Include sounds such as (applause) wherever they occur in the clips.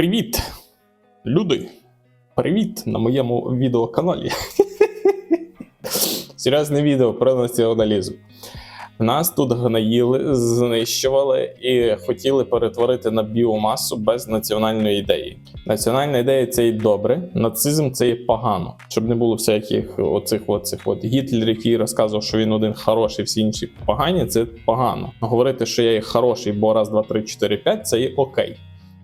Привіт, люди! Привіт на моєму відеоканалі. (laughs) Серйозне відео про націоналізм. Нас тут гноїли, знищували і хотіли перетворити на біомасу без національної ідеї. Національна ідея це і добре, нацизм це і погано. Щоб не було всяких оцих оцих от Гітлер, який розказував, що він один хороший, всі інші погані, це погано. Говорити, що я є хороший, бо раз, два, три, чотири, п'ять, це є окей.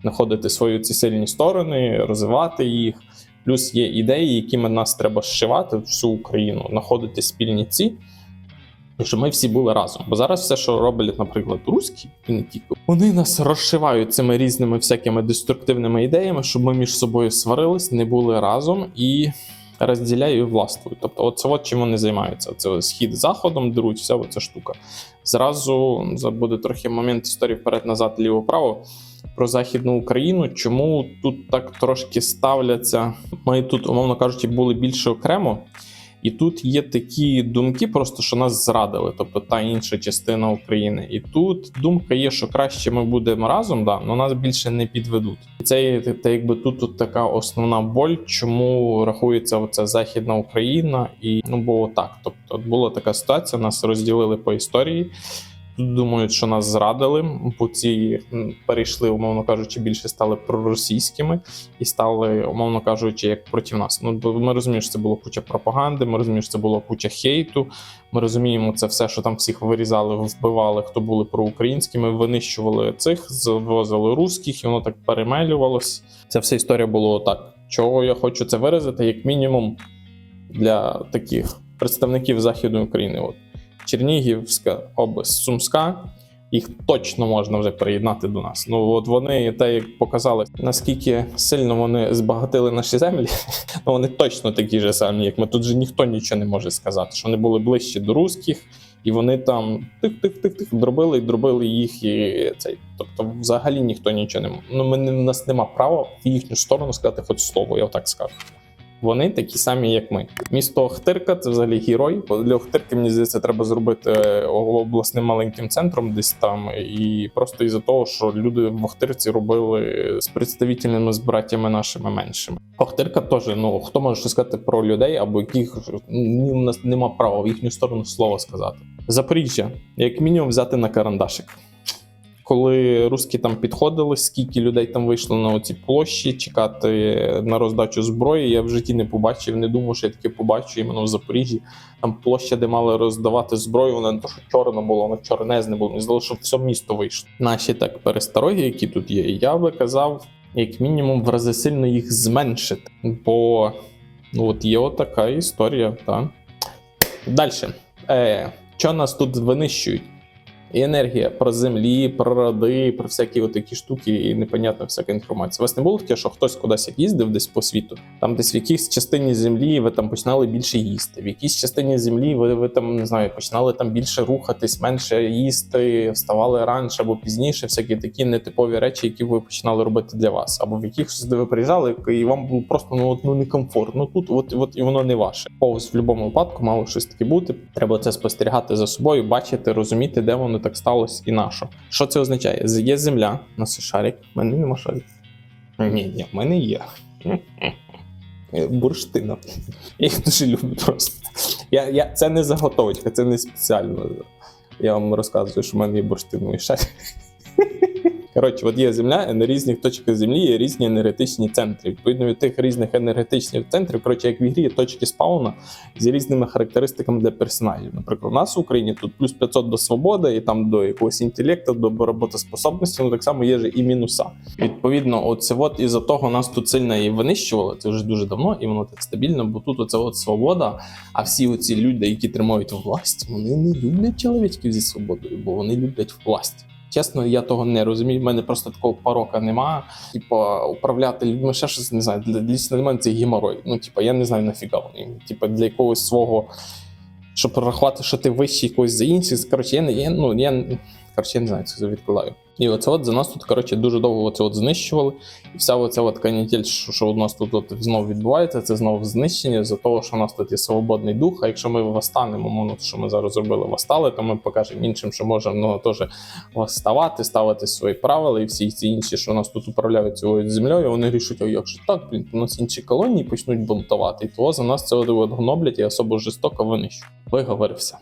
Знаходити свої ці сильні сторони, розвивати їх. Плюс є ідеї, якими нас треба зшивати всю Україну, знаходити спільні ці. Щоб ми всі були разом. Бо зараз все, що роблять, наприклад, руські, і не тільки, вони нас розшивають цими різними всякими деструктивними ідеями, щоб ми між собою сварились, не були разом і розділяють і. Тобто, оце от чим вони займаються. Це схід заходом деруть, вся оця штука. Зразу буде трохи момент історії вперед-назад, ліво-право. Про західну Україну, чому тут так трошки ставляться? Ми тут, умовно кажучи, були більше окремо, і тут є такі думки, просто що нас зрадили, тобто та інша частина України. І тут думка є, що краще ми будемо разом, да, але нас більше не підведуть. І це є та- якби тут, тут така основна боль, чому рахується оця Західна Україна, і ну бо так. Тобто була така ситуація, нас розділили по історії. Думають, що нас зрадили, бо ці перейшли, умовно кажучи, більше стали проросійськими і стали, умовно кажучи, як проти нас. Ну ми розуміємо, що це було куча пропаганди. Ми розуміємо, що це було куча хейту. Ми розуміємо це все, що там всіх вирізали, вбивали, хто були проукраїнськими, винищували цих, завозили русських, і воно так перемелювалось. Ця вся історія була так. Чого я хочу це виразити, як мінімум для таких представників Західної України. От Чернігівська область, Сумська. Їх точно можна вже приєднати до нас. Ну от вони те, як показали, наскільки сильно вони збагатили наші землі, (laughs) ну вони точно такі ж самі, як ми. Тут же ніхто нічого не може сказати, що вони були ближче до русських, і вони там тих-тих-тих-тих дробили і дробили їх і цей. Тобто, взагалі ніхто нічого не м- Ну, ми у нас нема права в їхню сторону сказати хоч слово, я так скажу. Вони такі самі, як ми. Місто Охтирка це взагалі герой. Для Охтирки, мені здається, треба зробити е, обласним маленьким центром десь там. І просто із-за того, що люди в Охтирці робили з представителями з братями нашими меншими. Охтирка теж, ну хто може щось сказати про людей, або яких ну, у нас нема права в їхню сторону слова сказати. Запоріжжя, як мінімум, взяти на карандашик коли русські там підходили, скільки людей там вийшло на оці площі, чекати на роздачу зброї. Я в житті не побачив, не думав, що я таке побачу іменно в Запоріжжі. Там площа, де мали роздавати зброю, вона не то, що чорна була, вона чорнезне було. Мені здалося, що все місто вийшло. Наші так перестороги, які тут є, я би казав, як мінімум, в рази сильно їх зменшити. Бо ну, от є отака історія, так. Далі. Е, що нас тут винищують? І енергія про землі, про роди, про всякі отакі штуки, і непонятна всяка інформація. У вас не було таке, що хтось кудись їздив десь по світу, там десь в якійсь частині землі ви там починали більше їсти, в якійсь частині землі ви, ви там не знаю, починали там більше рухатись, менше їсти, вставали раніше або пізніше, всякі такі нетипові речі, які ви починали робити для вас, або в якихось де ви приїжджали, і вам було просто ну, от, ну некомфортно. Тут от, от і воно не ваше. Повз в будь-якому випадку мало щось таке бути. Треба це спостерігати за собою, бачити, розуміти, де воно так сталося і на що. Це означає? Є земля, у нас є шарик, в мене нема шарик. Ні, ні, в мене є. Бурштина. Я їх дуже люблю просто. Я, я, це не заготовочка, це не спеціально. Я вам розказую, що в мене є бурштиновий шарик. Коротше, от є земля, і на різних точках землі є різні енергетичні центри. Відповідно від тих різних енергетичних центрів, коротше, як в ігрі є точки спауна з різними характеристиками для персонажів. Наприклад, у нас в Україні тут плюс 500 до свободи, і там до якогось інтелекту, до роботоспособності, ну так само є ж і мінуса. Відповідно, оце от із-за того нас тут сильно і винищували. Це вже дуже давно, і воно так стабільно, бо тут оце от свобода. А всі оці люди, які тримають власть, вони не люблять чоловічків зі свободою, бо вони люблять власть. Чесно, я того не розумію. В мене просто такого порока нема. Типа, управляти людьми ще щось не знаю. Для лічно для мене це геморой. Ну, типа, я не знаю нафіга вони. Типа, для якогось свого, щоб рахувати, що ти вищий якось за інших. Коротше, я не я, ну, я Коротше, я не знаю, це відкладаю. І оце от за нас тут, коротше, дуже довго оце от знищували. І вся оця от канітель, що, що у нас тут от знову відбувається, це знову знищення за того, що у нас тут є свободний дух. А якщо ми восстанемо, мовно, що ми зараз зробили, восстали, то ми покажемо іншим, що можемо ну, теж восставати, ставити свої правила, і всі ці інші, що у нас тут управляють цією землею, вони рішуть, а як же так, блін, у нас інші колонії почнуть бунтувати. І того за нас це от гноблять і особо жорстоко винищують. Виговорився.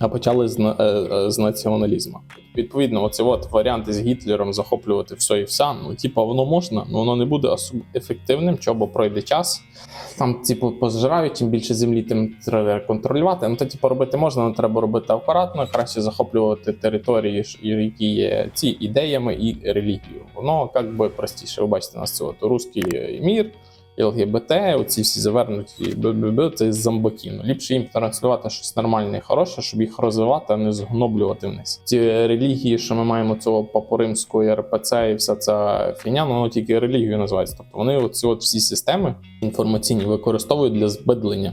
А почали з, е, е, з націоналізму. Відповідно, оце от варіанти з Гітлером захоплювати все і вся. Ну, типа, воно можна, але воно не буде особо ефективним, чого пройде час. Там, типу, позжирають, чим більше землі, тим треба контролювати. Ну, то, типу, робити можна, але треба робити акуратно, краще захоплювати території, які є ці ідеями і релігією. Воно як би простіше. Ви бачите, у нас це от русський мір. ЛГБТ, оці всі завернуті б-б-б, це з зомбаків. Ну, Ліпше їм транслювати щось нормальне і хороше, щоб їх розвивати, а не згноблювати вниз. Ці релігії, що ми маємо цього папу римського РПЦ і вся ця фіня, ну тільки релігію називається. Тобто вони оці от всі системи інформаційні використовують для збедлення.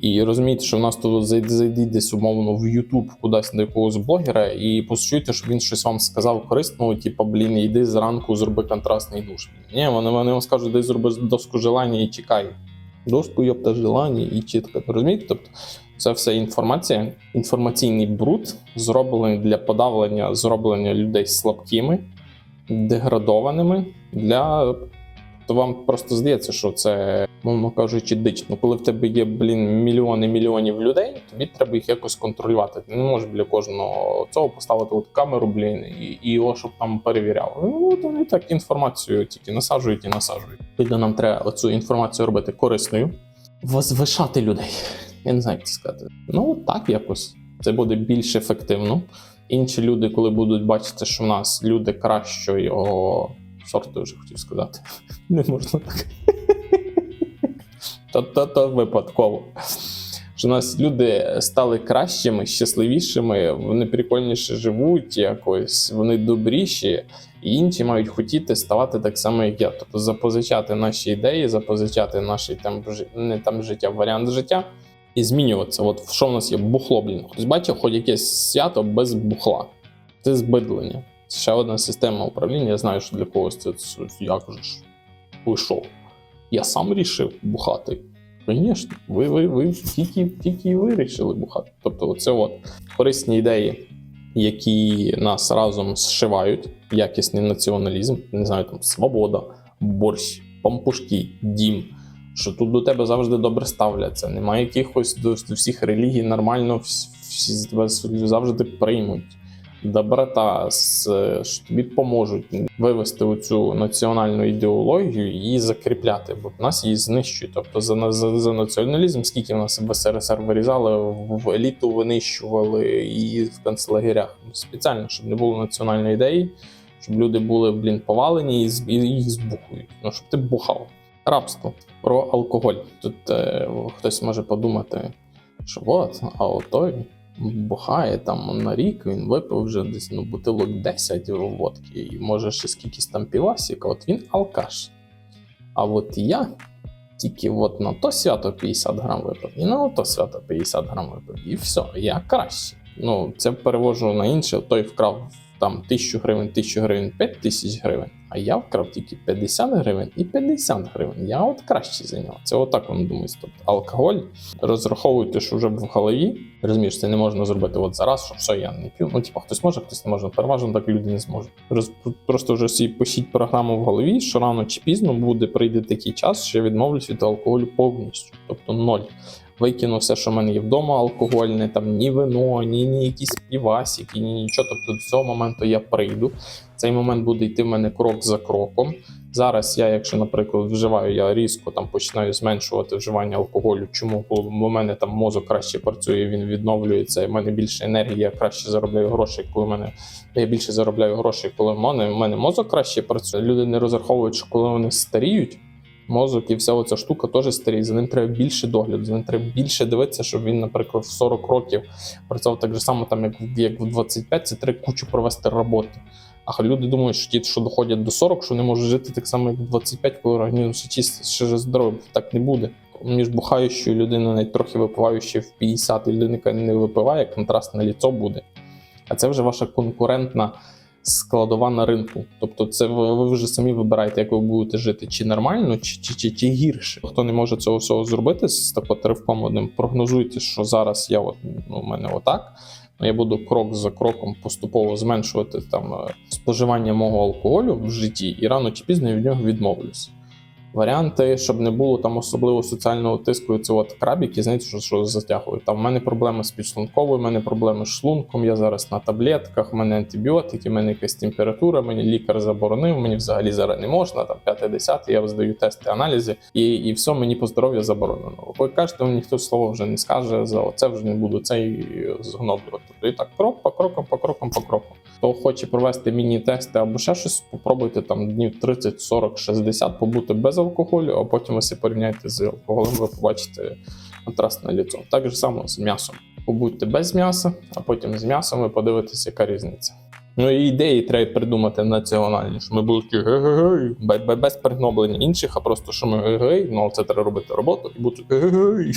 І розумієте, що в нас тут зайдіть десь умовно в YouTube кудись до якогось блогера і почуйте, що він щось вам сказав корисного, типу, блін, йди зранку, зроби контрастний душ. Ні, вони, вони вам скажуть, дай зроби доску желання і чекай. Доску йопта желання і чітко. Розумієте? Тобто це все інформація, інформаційний бруд, зроблений для подавлення, зроблення людей слабкими, деградованими для. То вам просто здається, що це, мовно кажучи, дич. Ну, коли в тебе є, блін, мільйони мільйонів людей, тобі треба їх якось контролювати. Ти не можеш біля кожного цього поставити от камеру, блін, і, і його, щоб там перевіряв. Ну, от вони так інформацію тільки насаджують і насаджують. Відповідно, нам треба оцю інформацію робити корисною, возвишати людей. Я не знаю, як це сказати. Ну, так якось. Це буде більш ефективно. Інші люди, коли будуть бачити, що в нас люди кращого сорту, вже хотів сказати. (laughs) Не можна так. (laughs) То-то-то випадково. Що у нас люди стали кращими, щасливішими, вони прикольніше живуть якось, вони добріші, і інші мають хотіти ставати так само, як я. Тобто запозичати наші ідеї, запозичати наш там, не там життя, варіант життя і змінюватися. От що в нас є? Бухло, блін. Хтось бачив хоч якесь свято без бухла. Це збидлення. Ще одна система управління. Я знаю, що для когось це, це як же ж. Що? Я сам рішив бухати. Звісно, ви, ви, ви тільки, тільки ви вирішили бухати. Тобто, це от корисні ідеї, які нас разом зшивають, якісний націоналізм, не знаю, там свобода, борщ, пампушки, дім. Що тут до тебе завжди добре ставляться. Немає якихось до, до всіх релігій нормально, всі тебе завжди приймуть доброта, що тобі поможуть вивести оцю національну ідеологію і її закріпляти, бо нас її знищують. Тобто за, за, за націоналізм, скільки в нас в СРСР вирізали, в- еліту винищували і в концлагерях спеціально, щоб не було національної ідеї, щоб люди були блін повалені і, і їх збухують. Ну щоб ти бухав. Рабство про алкоголь. Тут е, хтось може подумати, що от, а отой бухає там на рік, він випив вже десь ну, бутилок 10 водки, і може ще скількись там півасіка, от він алкаш. А от я тільки от на то свято 50 грам випив, і на то свято 50 грам випив. І все, я краще. Ну, це перевожу на інше, той вкрав там 1000 гривень, 1000 гривень, 5000 гривень, а я вкрав тільки 50 гривень і 50 гривень. Я от кращий за нього. Це отак воно думається. Тобто алкоголь розраховуйте, що вже в голові. Розумієш, це не можна зробити от зараз, що все, я не п'ю. Ну, типа, хтось може, хтось не може. Переважно так люди не зможуть. Роз, просто вже всі пишіть програму в голові, що рано чи пізно буде прийде такий час, що я відмовлюсь від алкоголю повністю, тобто ноль. Викину все, що в мене є вдома, алкогольне, там ні вино, ні, ні якісь півасики, ні нічого. Тобто до цього моменту я прийду. Цей момент буде йти в мене крок за кроком. Зараз я, якщо, наприклад, вживаю, я різко там починаю зменшувати вживання алкоголю. Чому? Бо в мене там мозок краще працює, він відновлюється, і в мене більше енергії, я краще заробляю грошей, коли в мене я більше заробляю грошей, коли в мене, в мене мозок краще працює. Люди не розраховують, що коли вони старіють. Мозок і вся оця штука теж старіє. За ним треба більше догляду, за ним треба більше дивитися, щоб він, наприклад, в 40 років працював так же само, там, як, як в 25, це треба кучу провести роботи. А люди думають, що ті, що доходять до 40, що не можуть жити так само, як в 25, коли організм ще чисто, ще здоровий. Так не буде. Між бухаючою людиною, навіть трохи випиваючою в 50 і людина, не випиває, контрастне ліцо буде. а це вже ваша конкурентна складова на ринку. Тобто, це ви, ви вже самі вибираєте, як ви будете жити, чи нормально, чи, чи, чи, чи гірше. Хто не може цього всього зробити з такою тарифком одним, прогнозуйте, що зараз я от ну, у мене отак. Ну, я буду крок за кроком поступово зменшувати там е, споживання мого алкоголю в житті, і рано чи пізно від нього відмовлюся. Варіанти, щоб не було там особливо соціального тиску, це от крабіки, знаєте, що, що затягують. Там в мене проблеми з підшлунковою, в мене проблеми з шлунком, я зараз на таблетках, в мене антибіотики, в мене якась температура, мені лікар заборонив, мені взагалі зараз не можна, там 5-10, я здаю тести, аналізи, і, і все, мені по здоров'ю заборонено. Ви кажете, вам ніхто слова вже не скаже, за оце вже не буду цей згноблювати. І так крок по крокам, по крокам, по крокам. Хто хоче провести міні-тести або ще щось, попробуйте там днів 30, 40, 60 побути без алкоголю, а потім ви все порівняєте з алкоголем, ви побачите контраст на ліцо. Так же само з м'ясом. Побудьте без м'яса, а потім з м'ясом ви подивитесь, яка різниця. Ну і ідеї треба придумати національні, що ми були такі бе- без пригноблення інших, а просто що ми ге-гей, ну це треба робити роботу і бути ге-ге-гей.